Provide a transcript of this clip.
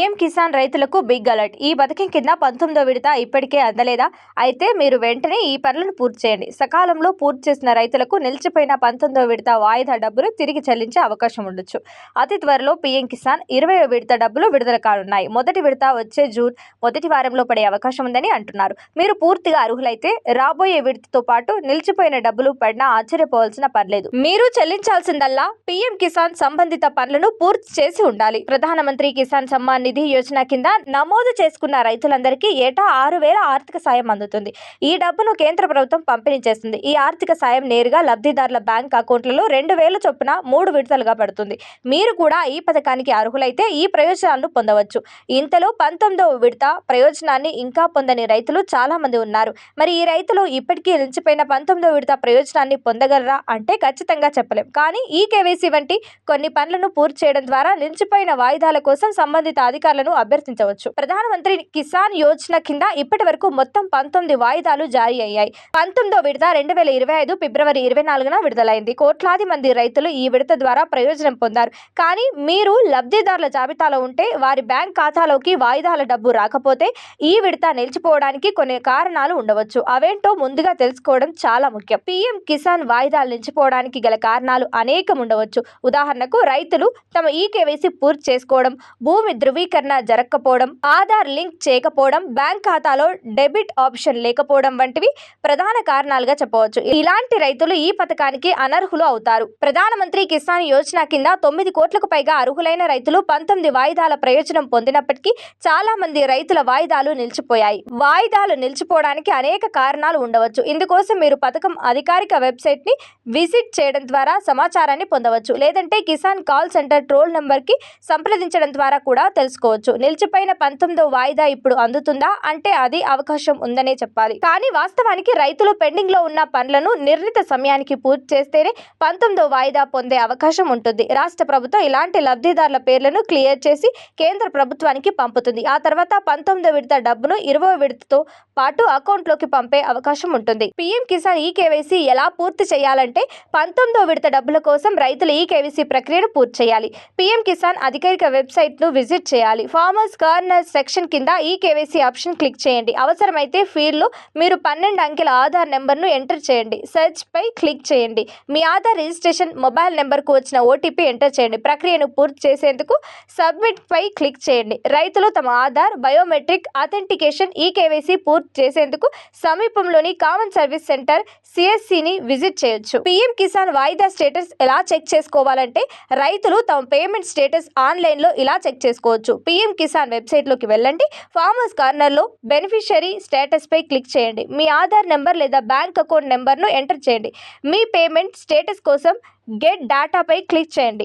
PM Kisan రైతులకు big alert. ఈ పథకం కింద పంతొమ్మిదో విడత ఇప్పటికే అందలేదా? అయితే మీరు వెంటనే ఈ పనులను పూర్తి చేయండి. సకాలంలో పూర్తి చేసిన రైతులకు నిలిచిపోయిన పంతొమ్మిదో విడత వాయిదా డబ్బులు తిరిగి చెల్లించే అవకాశం ఉండొచ్చు. అతి త్వరలో పీఎం కిసాన్ ఇరవై విడత డబ్బులు విడుదల కానున్నాయి. మొదటి విడత వచ్చే జూన్ మొదటి వారంలో పడే అవకాశం ఉందని అంటున్నారు. మీరు పూర్తిగా అర్హులైతే రాబోయే విడతతో పాటు నిలిచిపోయిన డబ్బులు పడినా ఆశ్చర్యపోవాల్సిన పర్లేదు మీరు చెల్లించాల్సిందల్లా పీఎం కిసాన్ సంబంధిత పనులను పూర్తి చేసి ఉండాలి. ప్రధానమంత్రి కిసాన్ సమ్మాన్ నిధి యోజన కింద నమోదు చేసుకున్న రైతులందరికీ ఏటా ఆరు వేల ఆర్థిక సాయం అందుతుంది. ఈ డబ్బును కేంద్ర ప్రభుత్వం పంపిణీ చేస్తుంది. ఈ ఆర్థిక సాయం నేరుగా లబ్ధిదారుల బ్యాంక్ అకౌంట్లలో రెండు వేల చొప్పున మూడు విడతలుగా పడుతుంది. మీరు కూడా ఈ పథకానికి అర్హులైతే ఈ ప్రయోజనాలను పొందవచ్చు. ఇంతలో పంతొమ్మిదవ విడత ప్రయోజనాన్ని ఇంకా పొందని రైతులు చాలా మంది ఉన్నారు. మరి ఈ రైతులు ఇప్పటికీ నిలిచిపోయిన పంతొమ్మిదవ విడత ప్రయోజనాన్ని పొందగలరా అంటే ఖచ్చితంగా చెప్పలేం. కానీ ఈ కేవైసీ వంటి కొన్ని పనులను పూర్తి చేయడం ద్వారా నిలిచిపోయిన వాయిదాల కోసం సంబంధిత అధికారులను అభ్యర్థించవచ్చు. ప్రధానమంత్రి కిసాన్ యోజన కింద ఇప్పటి వరకు మొత్తం పంతొమ్మిది వాయిదాలు జారీ అయ్యాయి. పంతొమ్మిదో విడత రెండు వేల ఇరవై ఐదు ఫిబ్రవరి ఇరవై నాలుగున విడుదలైంది. కోట్లాది మంది రైతులు ఈ విడత ద్వారా ప్రయోజనం పొందారు. కానీ మీరు లబ్ధిదారుల జాబితాలో ఉంటే వారి బ్యాంక్ ఖాతాలోకి వాయిదాల డబ్బు రాకపోతే ఈ విడత నిలిచిపోవడానికి కొన్ని కారణాలు ఉండవచ్చు. అవేంటో ముందుగా తెలుసుకోవడం చాలా ముఖ్యం. పీఎం కిసాన్ వాయిదాలు నిలిచిపోవడానికి గల కారణాలు అనేకం ఉండవచ్చు. ఉదాహరణకు రైతులు తమ ఈ కేవైసీ పూర్తి చేసుకోవడం భూమి ధృవీకరణ జరగకపోవడం ఆధార్ లింక్ చేయకపోవడం బ్యాంక్ ఖాతాలో డెబిట్ ఆప్షన్ లేకపోవడం వంటివి ప్రధాన కారణాలుగా చెప్పవచ్చు. ఇలాంటి రైతులు ఈ పథకానికి అనర్హులు అవుతారు. ప్రధానమంత్రి కిసాన్ యోజన కింద తొమ్మిది కోట్లకు పైగా అర్హులైన రైతులు పంతొమ్మిది వాయిదాల ప్రయోజనం పొందినప్పటికీ చాలా మంది రైతుల వాయిదాలు నిలిచిపోయాయి. వాయిదాలు నిలిచిపోవడానికి అనేక కారణాలు ఉండవచ్చు. ఇందుకోసం మీరు పథకం అధికారిక వెబ్సైట్ని విజిట్ చేయడం ద్వారా సమాచారాన్ని పొందవచ్చు. లేదంటే కిసాన్ కాల్ సెంటర్ ట్రోల్ నంబర్కి సంప్రదించడం ద్వారా కూడా తెలుసు తెలుసుకోవచ్చు. నిలిచిపోయిన పంతొమ్మిదో వాయిదా ఇప్పుడు అందుతుందా? అంటే అది అవకాశం ఉందనే చెప్పాలి. కానీ వాస్తవానికి రైతులు పెండింగ్లో ఉన్న పనులను నిర్ణీత సమయానికి పూర్తి చేస్తేనే పంతొమ్మిదో వాయిదా పొందే అవకాశం ఉంటుంది. రాష్ట్ర ప్రభుత్వం ఇలాంటి లబ్ధిదారుల పేర్లను క్లియర్ చేసి కేంద్ర ప్రభుత్వానికి పంపుతుంది. ఆ తర్వాత పంతొమ్మిదో విడత డబ్బును ఇరవై విడతతో పాటు అకౌంట్లోకి పంపే అవకాశం ఉంటుంది. పీఎం కిసాన్ ఈ కేవైసీ ఎలా పూర్తి చేయాలంటే పంతొమ్మిదో విడత డబ్బుల కోసం రైతులు ఈ కేవైసీ ప్రక్రియను పూర్తి చేయాలి. పీఎం కిసాన్ అధికారిక వెబ్సైట్ను విజిట్ చేయాలి. ఫార్మర్స్ కార్నర్ సెక్షన్ కింద ఈ కేవైసీ ఆప్షన్ క్లిక్ చేయండి. అవసరమైతే ఫీల్డ్లో మీరు పన్నెండు అంకెల ఆధార్ నెంబర్ను ఎంటర్ చేయండి. సెర్చ్ పై క్లిక్ చేయండి. మీ ఆధార్ రిజిస్ట్రేషన్ మొబైల్ నెంబర్కు వచ్చిన ఓటీపీ ఎంటర్ చేయండి. ప్రక్రియను పూర్తి చేసేందుకు సబ్మిట్ పై క్లిక్ చేయండి. రైతులు తమ Aadhaar biometric authentication e KYC పూర్తి చేసేందుకు సమీపంలోని కామన్ సర్వీస్ సెంటర్ సిఎస్సిని విజిట్ చేయొచ్చు. పీఎం కిసాన్ వాయిదా స్టేటస్ ఎలా చెక్ చేసుకోవాలంటే రైతులు తమ పేమెంట్ స్టేటస్ ఆన్లైన్లో ఇలా చెక్ చేసుకోవచ్చు. పీఎం కిసాన్ వెబ్సైట్లోకి వెళ్ళండి. ఫార్మర్స్ కార్నర్లో బెనిఫిషరీ స్టేటస్పై క్లిక్ చేయండి. మీ ఆధార్ నెంబర్ లేదా బ్యాంక్ అకౌంట్ నెంబర్ను ఎంటర్ చేయండి. మీ పేమెంట్ స్టేటస్ కోసం గెట్ డేటాపై క్లిక్ చేయండి.